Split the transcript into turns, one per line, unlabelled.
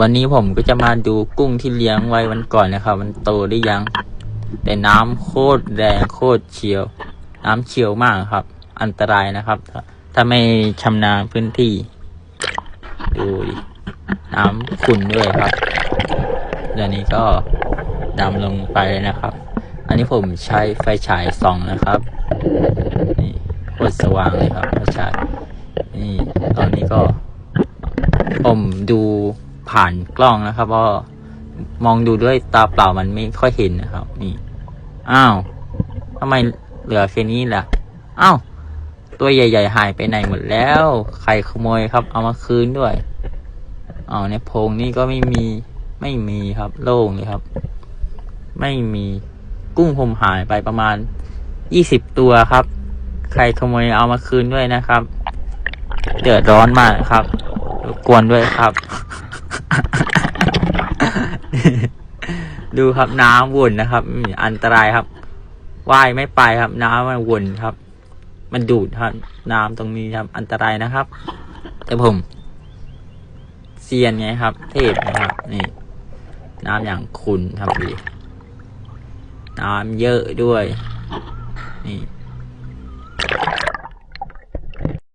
วันนี้ผมก็จะมาดูกุ้งที่เลี้ยงไว้วันก่อนนะครับ มันโตได้ยัง แต่น้ำโคตรแรงโคตรเฉียว น้ำเฉียวมากครับ อันตรายนะครับ ถ้าไม่ชำนาญพื้นที่ ดูดิน้ำขุ่นด้วยครับเดี๋ยวนี้ก็ดำลงไปเลยนะครับ อันนี้ผมใช้ไฟฉายส่องนะครับนี่โคตรสว่างเลยครับไฟฉายนี่ตอนนี้ก็ผมดู ผ่านกล้องนะครับเพราะมองดูด้วยตาเปล่ามันไม่ค่อยเห็นนะครับ นี่ อ้าวทำไมเหลือแค่นี้ล่ะ อ้าว ตัวใหญ่ ๆ หายไปไหนหมดแล้ว ใครขโมยครับ เอามาคืนด้วยอ๋อในโพงนี่ก็ไม่มี ไม่มีครับ โล่งเลยครับ ไม่มีกุ้งผมหายไปประมาณยี่สิบตัวครับ ใครขโมยเอามาคืนด้วยนะครับ เดือดร้อนมากครับรบกวนด้วยครับ ดูครับน้ำวนนะครับ อันตรายครับว่ายไม่ไปครับ น้ำมันวนครับ มันดูดครับ น้ำตรงนี้ครับ อันตรายนะครับ แต่ผมเซียนไงครับ เทพนะครับ นี่ น้ำอย่างคุณครับดีน้ำเยอะด้วย นี่